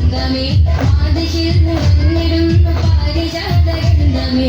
ചന്തമേ ആദിശിൽ നിന്നിടും പാരിജാത ഗന്ധമേ